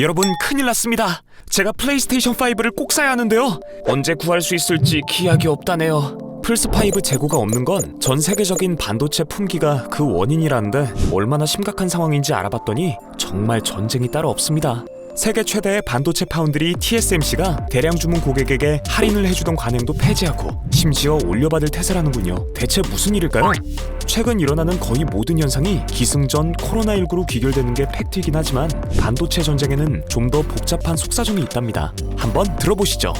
여러분 큰일 났습니다. 제가 플레이스테이션 5를 꼭 사야 하는데요. 언제 구할 수 있을지 기약이 없다네요. 플스 5 재고가 없는 건 전 세계적인 반도체 품귀가 그 원인이라는데 얼마나 심각한 상황인지 알아봤더니 정말 전쟁이 따로 없습니다. 세계 최대의 반도체 파운드리 TSMC가 대량 주문 고객에게 할인을 해주던 관행도 폐지하고 심지어 올려받을 태세라는군요. 대체 무슨 일일까요? 최근 일어나는 거의 모든 현상이 기승전 코로나19로 귀결되는 게 팩트이긴 하지만 반도체 전쟁에는 좀 더 복잡한 속사정이 있답니다. 한번 들어보시죠.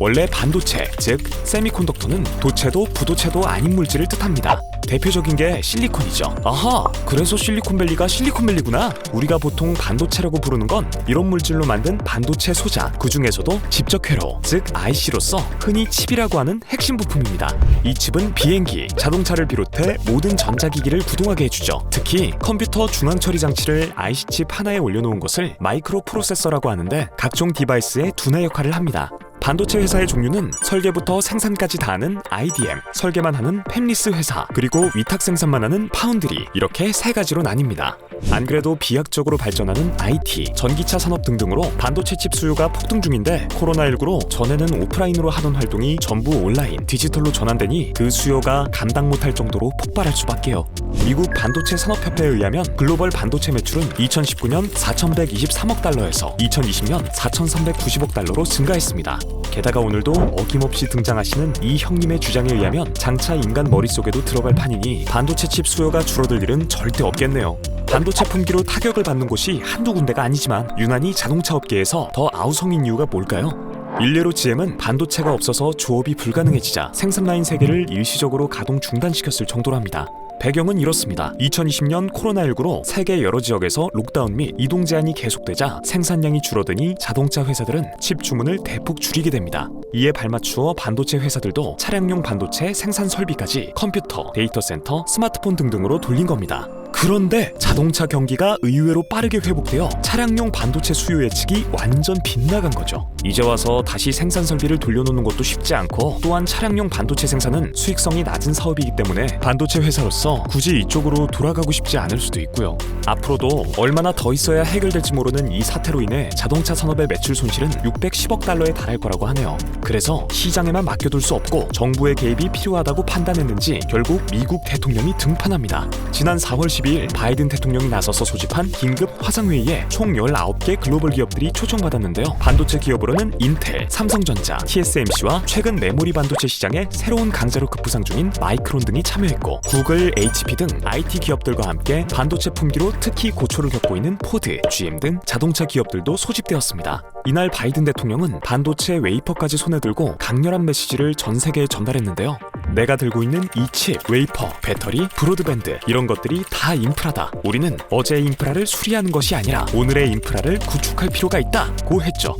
원래 반도체, 즉 세미콘덕터는 도체도 부도체도 아닌 물질을 뜻합니다. 대표적인 게 실리콘이죠. 아하, 그래서 실리콘밸리가 실리콘밸리구나. 우리가 보통 반도체라고 부르는 건 이런 물질로 만든 반도체 소자, 그 중에서도 집적 회로, 즉 IC로서 흔히 칩이라고 하는 핵심 부품입니다. 이 칩은 비행기, 자동차를 비롯해 모든 전자기기를 구동하게 해주죠. 특히 컴퓨터 중앙 처리 장치를 IC 칩 하나에 올려놓은 것을 마이크로 프로세서라고 하는데 각종 디바이스의 두뇌 역할을 합니다. 반도체 회사의 종류는 설계부터 생산까지 다 하는 IDM, 설계만 하는 팹리스 회사, 그리고 위탁 생산만 하는 파운드리 이렇게 세 가지로 나뉩니다. 안 그래도 비약적으로 발전하는 IT, 전기차 산업 등등으로 반도체 칩 수요가 폭등 중인데 코로나19로 전에는 오프라인으로 하던 활동이 전부 온라인, 디지털로 전환되니 그 수요가 감당 못할 정도로 폭발할 수밖에요. 미국 반도체 산업협회에 의하면 글로벌 반도체 매출은 2019년 4,123억 달러에서 2020년 4,390억 달러로 증가했습니다. 게다가 오늘도 어김없이 등장하시는 이 형님의 주장에 의하면 장차 인간 머릿속에도 들어갈 판이니 반도체 칩 수요가 줄어들 일은 절대 없겠네요. 반도체 품귀로 타격을 받는 곳이 한두 군데가 아니지만 유난히 자동차 업계에서 더 아우성인 이유가 뭘까요? 일례로 GM은 반도체가 없어서 조업이 불가능해지자 생산 라인 세개를 일시적으로 가동 중단시켰을 정도랍니다. 배경은 이렇습니다. 2020년 코로나19로 세계 여러 지역에서 록다운 및 이동 제한이 계속되자 생산량이 줄어드니 자동차 회사들은 칩 주문을 대폭 줄이게 됩니다. 이에 발맞추어 반도체 회사들도 차량용 반도체 생산 설비까지 컴퓨터, 데이터 센터, 스마트폰 등등으로 돌린 겁니다. 그런데 자동차 경기가 의외로 빠르게 회복되어 차량용 반도체 수요 예측이 완전 빗나간 거죠. 이제 와서 다시 생산 설비를 돌려놓는 것도 쉽지 않고 또한 차량용 반도체 생산은 수익성이 낮은 사업이기 때문에 반도체 회사로서 굳이 이쪽으로 돌아가고 싶지 않을 수도 있고요. 앞으로도 얼마나 더 있어야 해결될지 모르는 이 사태로 인해 자동차 산업의 매출 손실은 610억 달러에 달할 거라고 하네요. 그래서 시장에만 맡겨둘 수 없고 정부의 개입이 필요하다고 판단했는지 결국 미국 대통령이 등판합니다. 지난 4월 12일 바이든 대통령이 나서서 소집한 긴급 화상회의에 총 19개 글로벌 기업들이 초청받았는데요. 반도체 기업으로는 인텔, 삼성전자, TSMC와 최근 메모리 반도체 시장에 새로운 강자로 급부상 중인 마이크론 등이 참여했고 구글, HP 등 IT 기업들과 함께 반도체 품귀로 특히 고초를 겪고 있는 포드, GM 등 자동차 기업들도 소집되었습니다. 이날 바이든 대통령은 반도체 웨이퍼까지 손에 들고 강렬한 메시지를 전 세계에 전달했는데요. 내가 들고 있는 이 칩, 웨이퍼, 배터리, 브로드밴드 이런 것들이 다 인프라다. 우리는 어제의 인프라를 수리하는 것이 아니라 오늘의 인프라를 구축할 필요가 있다 고 했죠.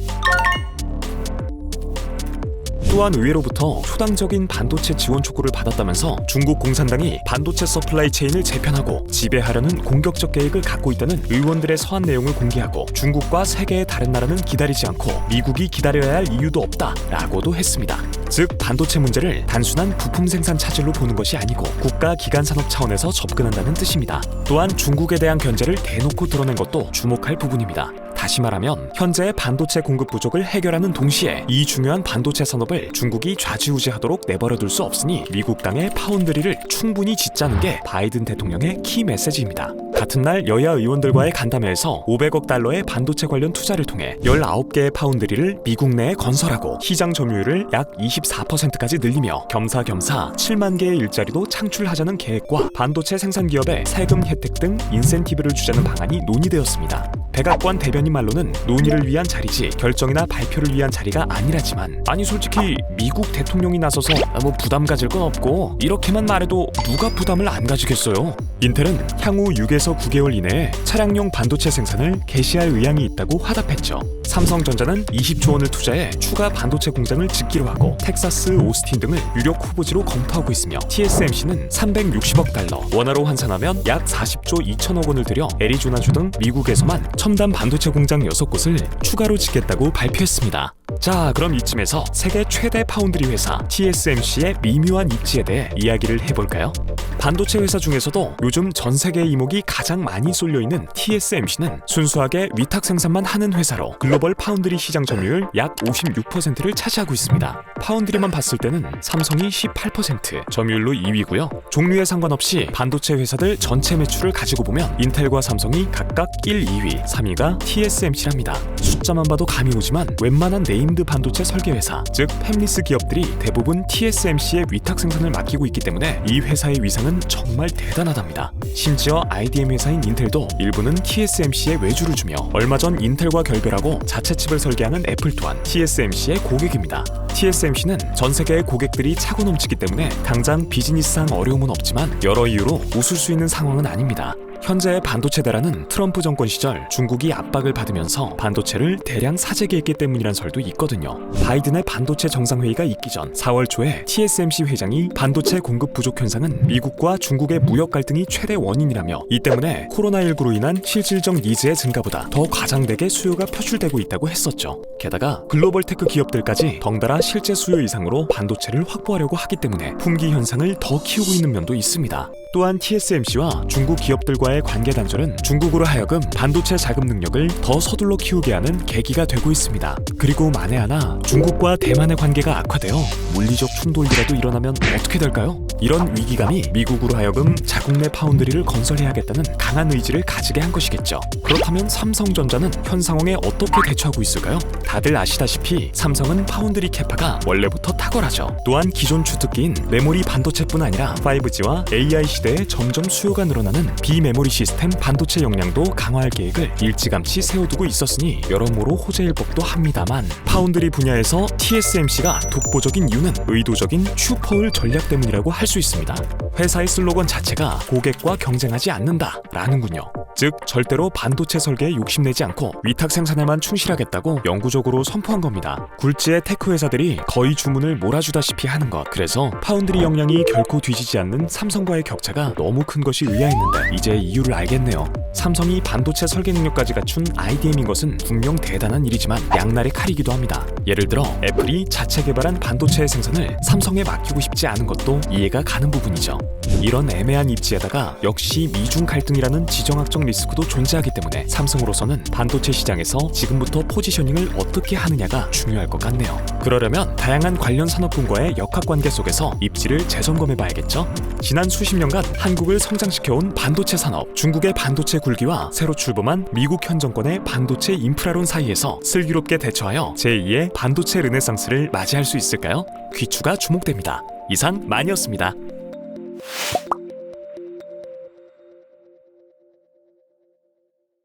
또한 의회로부터 초당적인 반도체 지원 촉구를 받았다면서 중국 공산당이 반도체 서플라이 체인을 재편하고 지배하려는 공격적 계획을 갖고 있다는 의원들의 서한 내용을 공개하고 중국과 세계의 다른 나라는 기다리지 않고 미국이 기다려야 할 이유도 없다라고도 했습니다. 즉 반도체 문제를 단순한 부품 생산 차질로 보는 것이 아니고 국가 기간 산업 차원에서 접근한다는 뜻입니다. 또한 중국에 대한 견제를 대놓고 드러낸 것도 주목할 부분입니다. 다시 말하면 현재의 반도체 공급 부족을 해결하는 동시에 이 중요한 반도체 산업을 중국이 좌지우지하도록 내버려둘 수 없으니 미국 땅의 파운드리를 충분히 짓자는 게 바이든 대통령의 키 메시지입니다. 같은 날 여야 의원들과의 간담회에서 500억 달러의 반도체 관련 투자를 통해 19개의 파운드리를 미국 내에 건설하고 시장 점유율을 약 24%까지 늘리며 겸사겸사 7만 개의 일자리도 창출하자는 계획과 반도체 생산 기업에 세금 혜택 등 인센티브를 주자는 방안이 논의되었습니다. 백악관 대변인 말로는 논의를 위한 자리지 결정이나 발표를 위한 자리가 아니라지만 아니 솔직히 미국 대통령이 나서서 아, 뭐 부담 가질 건 없고 이렇게만 말해도 누가 부담을 안 가지겠어요. 인텔은 향후 6에서 9개월 이내에 차량용 반도체 생산을 개시할 의향이 있다고 화답했죠. 삼성전자는 20조 원을 투자해 추가 반도체 공장을 짓기로 하고 텍사스 오스틴 등을 유력 후보지로 검토하고 있으며 TSMC는 360억 달러 원화로 환산하면 약 40조 2천억 원을 들여 애리조나주 등 미국에서만 첨단 반도체 공장 6곳을 추가로 짓겠다고 발표했습니다. 자, 그럼 이쯤에서 세계 최대 파운드리 회사 TSMC의 미묘한 입지에 대해 이야기를 해볼까요? 반도체 회사 중에서도 요즘 전 세계 이목이 가장 많이 쏠려 있는 TSMC는 순수하게 위탁 생산만 하는 회사로 글로 벌 파운드리 시장 점유율 약 56%를 차지하고 있습니다. 파운드리만 봤을 때는 삼성이 18%, 점유율로 2위고요. 종류에 상관없이 반도체 회사들 전체 매출을 가지고 보면 인텔과 삼성이 각각 1, 2위, 3위가 TSMC랍니다. 숫자만 봐도 감이 오지만 웬만한 네임드 반도체 설계 회사, 즉 팹리스 기업들이 대부분 TSMC의 위탁 생산을 맡기고 있기 때문에 이 회사의 위상은 정말 대단하답니다. 심지어 IDM 회사인 인텔도 일부는 TSMC에 외주를 주며 얼마 전 인텔과 결별하고 자체 칩을 설계하는 애플 또한 TSMC의 고객입니다. TSMC는 전 세계의 고객들이 차고 넘치기 때문에 당장 비즈니스상 어려움은 없지만 여러 이유로 웃을 수 있는 상황은 아닙니다. 현재의 반도체 대란은 트럼프 정권 시절 중국이 압박을 받으면서 반도체를 대량 사재기했기 때문이란 설도 있거든요. 바이든의 반도체 정상회의가 있기 전 4월 초에 TSMC 회장이 반도체 공급 부족 현상은 미국과 중국의 무역 갈등이 최대 원인이라며 이 때문에 코로나19로 인한 실질적 니즈의 증가보다 더 과장되게 수요가 표출되고 있다고 했었죠. 게다가 글로벌 테크 기업들까지 덩달아 실제 수요 이상으로 반도체를 확보하려고 하기 때문에 품귀 현상을 더 키우고 있는 면도 있습니다. 또한 TSMC와 중국 기업들과의 관계 단절은 중국으로 하여금 반도체 자금 능력을 더 서둘러 키우게 하는 계기가 되고 있습니다. 그리고 만에 하나 중국과 대만의 관계가 악화되어 물리적 충돌이라도 일어나면 어떻게 될까요? 이런 위기감이 미국으로 하여금 자국 내 파운드리를 건설해야겠다는 강한 의지를 가지게 한 것이겠죠. 그렇다면 삼성전자는 현 상황에 어떻게 대처하고 있을까요? 다들 아시다시피 삼성은 파운드리 캐파가 원래부터 탁월하죠. 또한 기존 주특기인 메모리 반도체뿐 아니라 5G와 AI 시대 에 점점 수요가 늘어나는 비메모리 시스템 반도체 역량도 강화할 계획을 일찌감치 세워두고 있었으니 여러모로 호재일 법도 합니다만 파운드리 분야에서 TSMC가 독보적인 이유는 의도적인 슈퍼을 전략 때문이라고 할 수 있습니다. 회사의 슬로건 자체가 고객과 경쟁하지 않는다 라는군요. 즉 절대로 반도체 설계에 욕심내지 않고 위탁 생산에만 충실하겠다고 영구적으로 선포한 겁니다. 굴지의 테크 회사들이 거의 주문을 몰아주다시피 하는 것. 그래서 파운드리 역량이 결코 뒤지지 않는 삼성과의 격차가 너무 큰 것이 의아했는데 이제 이유를 알겠네요. 삼성이 반도체 설계 능력까지 갖춘 IDM인 것은 분명 대단한 일이지만 양날의 칼이기도 합니다. 예를 들어 애플이 자체 개발한 반도체의 생산을 삼성에 맡기고 싶지 않은 것도 이해가 가는 부분이죠. 이런 애매한 입지에다가 역시 미중 갈등이라는 지정학적 리스크도 존재하기 때문에 삼성으로서는 반도체 시장에서 지금부터 포지셔닝을 어떻게 하느냐가 중요할 것 같네요. 그러려면 다양한 관련 산업군과의 역학관계 속에서 입지를 재점검해 봐야겠죠? 지난 수십 년간 한국을 성장시켜온 반도체 산업, 중국의 반도체 굴기와 새로 출범한 미국 현 정권의 반도체 인프라론 사이에서 슬기롭게 대처하여 제2의 반도체 르네상스를 맞이할 수 있을까요? 귀추가 주목됩니다. 이상 마니였습니다. you